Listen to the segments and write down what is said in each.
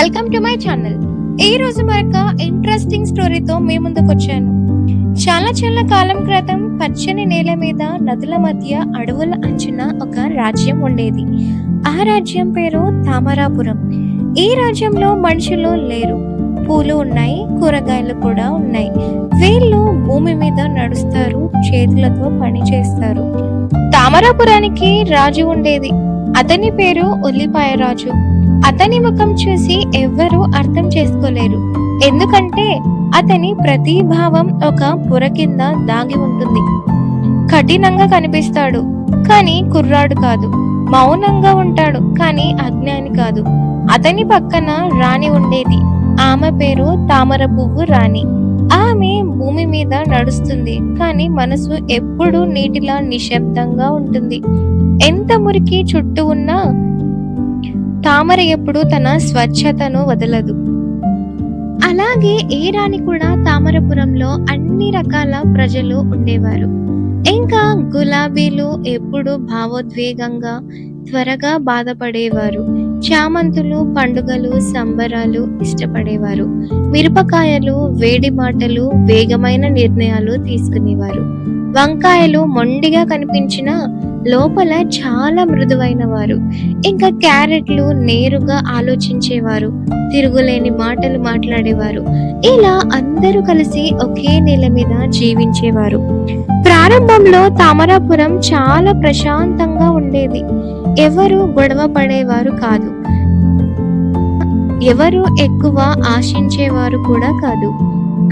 Welcome to my channel ఈ రోజు మరొక ఇంట్రెస్టింగ్ స్టోరీతో మీ ముందుకు వచ్చాను చాలా చాలా కాలం క్రితం పచ్చని నేల మీద నదుల మధ్య అడవుల అంచున ఒక రాజ్యం ఉండేది. ఆ రాజ్యం పేరు తామరాపురం. ఈ రాజ్యంలో మనుషులు లేరు. పూలు ఉన్నాయి కూరగాయలు కూడా ఉన్నాయి. వీళ్ళు భూమి మీద నడుస్తారు చేతులతో పని చేస్తారు. తామరాపురానికి రాజు ఉండేది. అతని పేరు ఉల్లిపాయ రాజు అతని ముఖం చూసి ఎవ్వరూ అర్థం చేసుకోలేరు. ఎందుకంటే అతని ప్రతి భావం ఒక పొర కింద దాగి ఉంటుంది. కఠినంగా కనిపిస్తాడు కానీ కుర్రాడు కాదు. మౌనంగా ఉంటాడు కానీ అజ్ఞాని కాదు. అతని పక్కన రాణి ఉండేది. ఆమె పేరు తామర పువ్వు రాణి. ఆమె భూమి మీద నడుస్తుంది కానీ మనసు ఎప్పుడూ నీటిలా నిశ్శబ్దంగా ఉంటుంది. ఎంత మురికి చుట్టూ ఉన్నా తామర ఎప్పుడు తన స్వచ్ఛతను వదలదు. అలాగే ఏ రాణి కూడా తామరపురంలో అన్ని రకాల ప్రజలు ఉండేవారు. ఇంకా గులాబీలు ఎప్పుడు భావోద్వేగంగా త్వరగా బాధపడేవారు. చామంతులు పండుగలు సంబరాలు ఇష్టపడేవారు. మిరపకాయలు వేడి మాటలు వేగమైన నిర్ణయాలు తీసుకునేవారు. వంకాయలు మొండిగా కనిపించిన లోపల చాలా మృదువైన వారు ఇంకా క్యారెట్లు నేరుగా ఆలోచించేవారు. తిరుగులేని మాటలు మాట్లాడేవారు. ఇలా అందరూ కలిసి ఒకే నేల మీద జీవించేవారు. ప్రారంభంలో తామరాపురం చాలా ప్రశాంతంగా ఉండేది. ఎవరు గొడవ పడేవారు కాదు. ఎవరు ఎక్కువ ఆశించేవారు కూడా కాదు.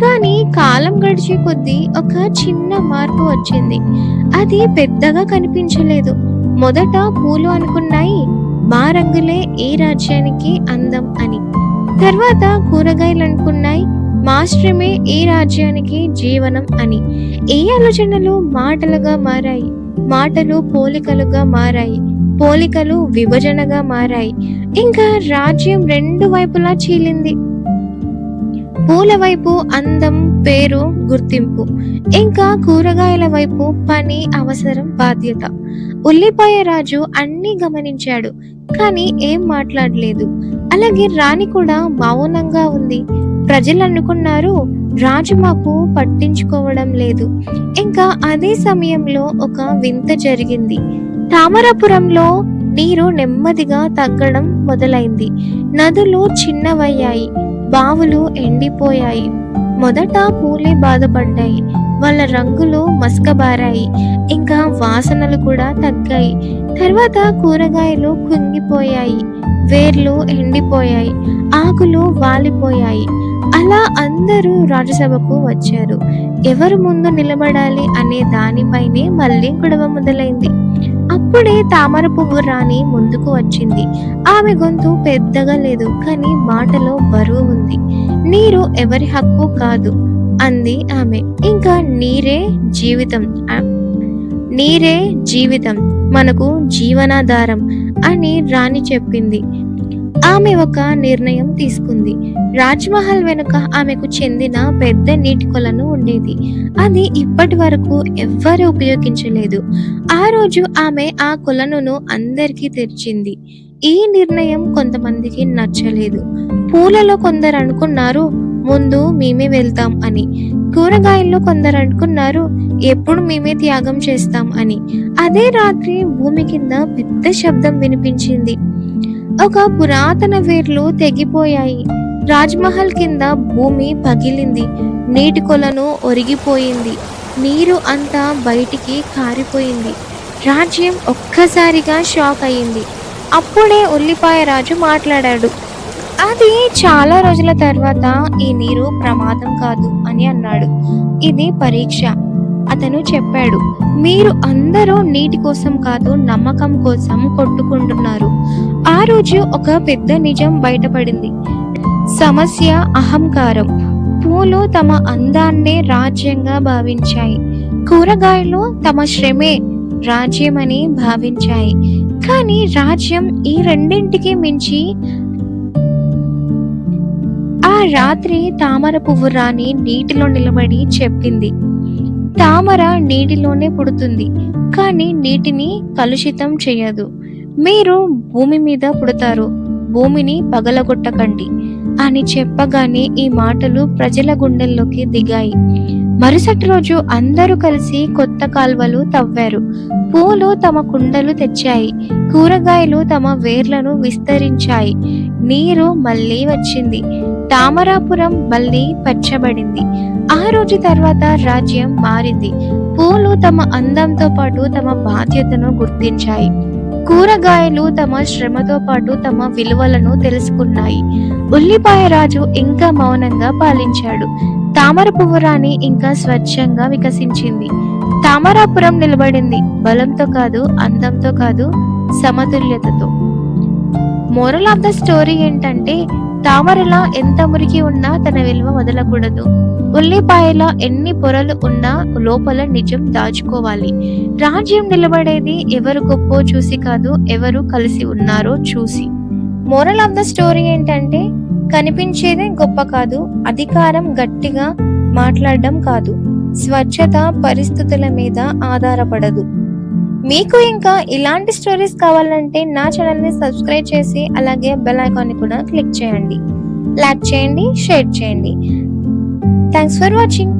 కానీ కాలం గడిచే కొద్దీ ఒక చిన్న మార్పు వచ్చింది. అది పెద్దగా కనిపించలేదు. మొదట పూలు అనుకున్నాయి మా రంగులే ఈ రాజ్యానికి అందం అని. తర్వాత కూరగాయలు అనుకున్నాయి మాస్ట్రమే ఈ రాజ్యానికి జీవనం అని. ఈ ఆలోచనలు మాటలుగా మారాయి మాటలు పోలికలుగా మారాయి. పోలికలు విభజనగా మారాయి. ఇంకా రాజ్యం రెండు వైపులా చీలింది. పూల వైపు అందం పేరు గుర్తింపు. ఇంకా కూరగాయల వైపు పని అవసరం బాధ్యత. ఉల్లిపాయ రాజు అన్ని గమనించాడు కానీ ఏం మాట్లాడలేదు. అలాగే రాణి కూడా మౌనంగా ఉంది. ప్రజలు అనుకున్నారు రాజు మాకు పట్టించుకోవడం లేదు. ఇంకా అదే సమయంలో ఒక వింత జరిగింది. తామరపురంలో నీరు నెమ్మదిగా తగ్గడం మొదలైంది. నదులు చిన్నవయ్యాయి. బావులు ఎండిపోయాయి. మొదట పూలే బాధపడ్డాయి. వాళ్ళ రంగులు మసకబారాయి. ఇంకా వాసనలు కూడా తగ్గాయి. తర్వాత కూరగాయలు కుంగిపోయాయి. వేర్లు ఎండిపోయాయి. ఆకులు వాలిపోయాయి. అలా అందరూ రాజసభకు వచ్చారు. ఎవరు ముందు నిలబడాలి అనే దానిపైనే మళ్ళీ గొడవ మొదలైంది. అప్పుడే తామర పువ్వు రాణి ముందుకు వచ్చింది. ఆమె గొంతు పెద్దగా లేదు కానీ మాటలో బరువు ఉంది. నీరు ఎవరి హక్కు కాదు అంది ఆమె. ఇంకా నీరే జీవితం నీరే జీవితం మనకు జీవనాధారం అని రాణి చెప్పింది. ఆమె ఒక నిర్ణయం తీసుకుంది. రాజ్మహల్ వెనుక ఆమెకు చెందిన పెద్ద నీటి కొలను ఉండేది. అది ఇప్పటి వరకు ఎవ్వరు ఉపయోగించలేదు. ఆ రోజు ఆమె ఆ కొలనును అందరికీ తెరిచింది. ఈ నిర్ణయం కొంతమందికి నచ్చలేదు. పూలలో కొందరు అనుకున్నారు ముందు మేమే వెళ్తాం అని. కూరగాయల్లో కొందరు అనుకున్నారు ఎప్పుడు మేమే త్యాగం చేస్తాం అని. అదే రాత్రి భూమి కింద పెద్ద శబ్దం వినిపించింది. ఒక పురాతన వేర్లు తెగిపోయాయి. రాజ్మహల్ కింద భూమి పగిలింది. నీటి కొలను ఒరిగిపోయింది. నీరు అంతా బయటికి కారిపోయింది. రాజ్యం ఒక్కసారిగా షాక్ అయింది అప్పుడే ఉల్లిపాయ రాజు మాట్లాడాడు. అది చాలా రోజుల తర్వాత ఈ నీరు ప్రమాదం కాదు అని అన్నాడు. ఇది పరీక్ష. అతను చెప్పాడు మీరు అందరూ నీటి కోసం కాదు నమ్మకం కోసం కొట్టుకుంటున్నారు. ఆ రోజు ఒక పెద్ద నిజం బయటపడింది. సమస్య అహంకారం. పూలు తమ అందాన్నే రాజ్యంగా భావించాయి. కూరగాయలు తమ శ్రమే రాజ్యమని భావించాయి. కానీ రాజ్యం ఈ రెండింటికి మించి ఆ రాత్రి తామర పువ్వు రాణి నీటిలో నిలబడి చెప్పింది. తామర నీటిలోనే పుడుతుంది కానీ నీటిని కలుషితం చేయదు. మీరు భూమి మీద పుడతారు భూమిని పగలగొట్టకండి అని చెప్పగానే ఈ మాటలు ప్రజల గుండెల్లోకి దిగాయి. మరుసటి రోజు అందరూ కలిసి కొత్త కాల్వలు తవ్వారు. పూలు తమ కుండలు తెచ్చాయి కూరగాయలు తమ వేర్లను విస్తరించాయి. నీరు మళ్ళీ వచ్చింది. తామరాపురం మళ్ళీ పచ్చబడింది. ఆ రోజు తర్వాత రాజ్యం మారింది. పూలు తమ అందంతో పాటు తమ బాధ్యతను గుర్తించాయి. కూరగాయలు తమ శ్రమతో పాటు తమ విలువలను తెలుసుకున్నాయి. ఉల్లిపాయ రాజు ఇంకా మౌనంగా పాలించాడు. తామర పువ్వురాణి ఇంకా స్వచ్ఛంగా వికసించింది. తామరాపురం నిలబడింది. బలంతో కాదు అందంతో కాదు సమతుల్యతతో. మోరల్ ఆఫ్ ద స్టోరీ ఏంటంటే తామరలా ఎంత మురికి ఉన్నా తన విలువ వదలకూడదు. ఉల్లిపాయల ఎన్ని పొరలు ఉన్నా లోపల నిజం దాచుకోవాలి. రాజ్యం నిలబడేది ఎవరు గొప్పో చూసి కాదు ఎవరు కలిసి ఉన్నారో చూసి. మోరల్ ఆఫ్ ద స్టోరీ ఏంటంటే కనిపించేదే గొప్ప కాదు అధికారం గట్టిగా మాట్లాడడం కాదు. స్వచ్ఛత పరిస్థితుల మీద ఆధారపడదు. మీకు ఇంకా ఇలాంటి స్టోరీస్ కావాలంటే నా ఛానల్ని సబ్స్క్రైబ్ చేసి అలాగే బెల్ ఐకాన్ని కూడా క్లిక్ చేయండి. లైక్ చేయండి షేర్ చేయండి. Thanks for watching